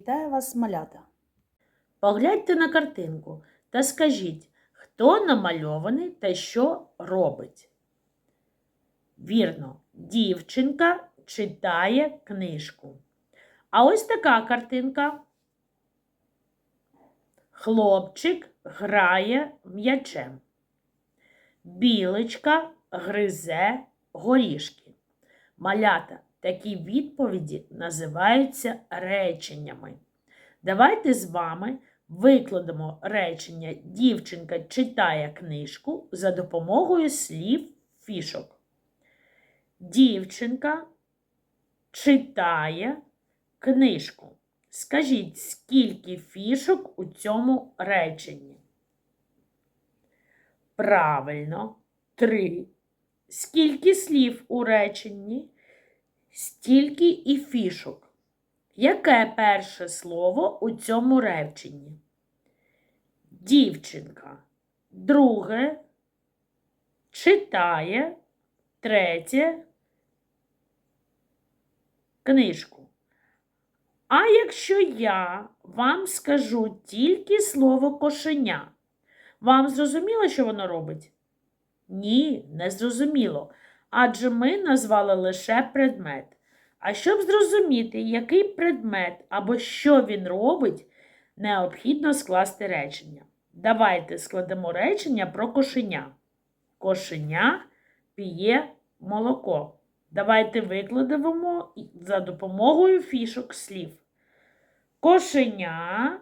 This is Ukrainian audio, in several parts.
Вітаю вас, малята. Погляньте на картинку та скажіть, хто намальований та що робить. Вірно, дівчинка читає книжку. А ось така картинка. Хлопчик грає м'ячем. Білочка гризе горішки. Малята, такі відповіді називаються реченнями. Давайте з вами викладемо речення Дівчинка читає книжку за допомогою слів фішок. Дівчинка читає книжку. Скажіть, скільки фішок у цьому реченні? Правильно, три. Скільки слів у реченні? Стільки і фішок. Яке перше слово у цьому реченні? Дівчинка. Друге читає. Третє книжку. А якщо я вам скажу тільки слово кошеня, вам зрозуміло, що воно робить? Ні, не зрозуміло. Адже ми назвали лише предмет. А щоб зрозуміти, який предмет або що він робить, необхідно скласти речення. Давайте складемо речення про кошеня. Кошеня п'є молоко. Давайте викладемо за допомогою фішок слів. Кошеня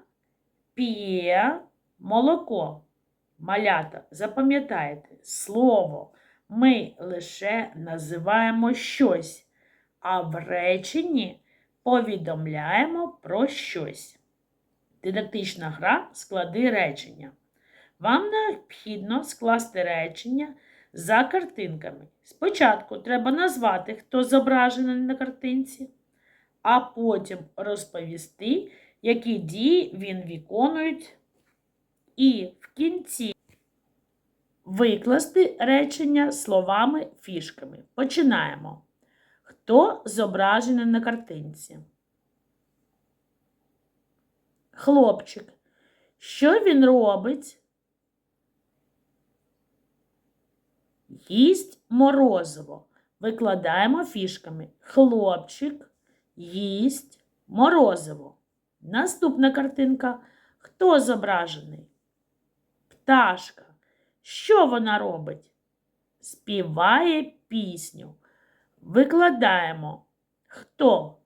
п'є молоко. Малята, запам'ятайте, слово ми лише називаємо щось, а в реченні повідомляємо про щось. Дидактична гра склади речення. Вам необхідно скласти речення за картинками. Спочатку треба назвати, хто зображений на картинці, а потім розповісти, які дії він виконує, і в кінці викласти речення словами фішками. Починаємо. Хто зображений на картинці? Хлопчик. Що він робить? Їсть морозиво. Викладаємо фішками. Хлопчик їсть морозиво. Наступна картинка. Хто зображений? Пташка. Що вона робить? Співає пісню. Викладаємо. Хто?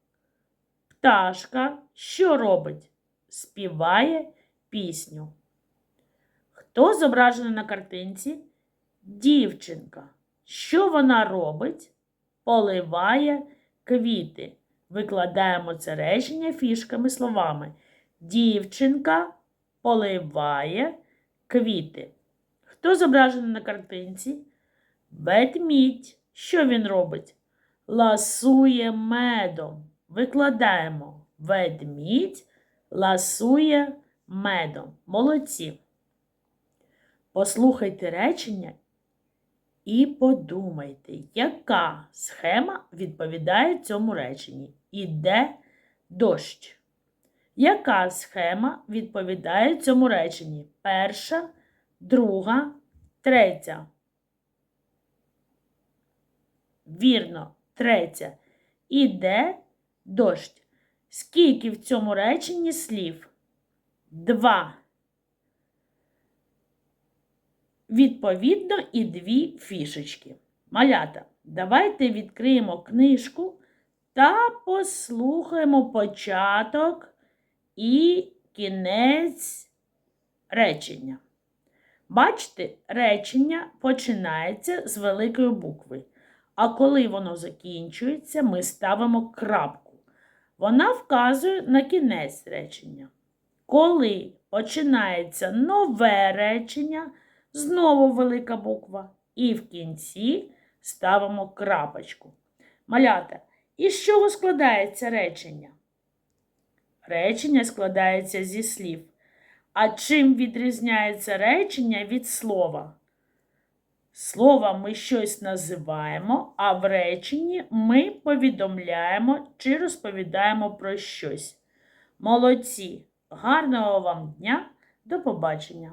Пташка. Що робить? Співає пісню. Хто зображений на картинці? Дівчинка. Що вона робить? Поливає квіти. Викладаємо це речення фішками словами. Дівчинка поливає квіти. Хто зображений на картинці? Ведмідь. Що він робить? Ласує медом. Викладаємо. Ведмідь ласує медом. Молодці. Послухайте речення і подумайте, яка схема відповідає цьому реченні. Іде дощ. Яка схема відповідає цьому реченні? Перша, друга, третя. Вірно, третя. Іде дощ. Скільки в цьому реченні слів? Два. Відповідно, і дві фішечки. Малята, давайте відкриємо книжку та послухаємо початок і кінець речення. Бачите, речення починається з великої букви. А коли воно закінчується, ми ставимо крапку. Вона вказує на кінець речення. Коли починається нове речення, знову велика буква. І в кінці ставимо крапочку. Малята, із чого складається речення? Речення складається зі слів. А чим відрізняється речення від слова? Слово ми щось називаємо, а в реченні ми повідомляємо чи розповідаємо про щось. Молодці! Гарного вам дня! До побачення!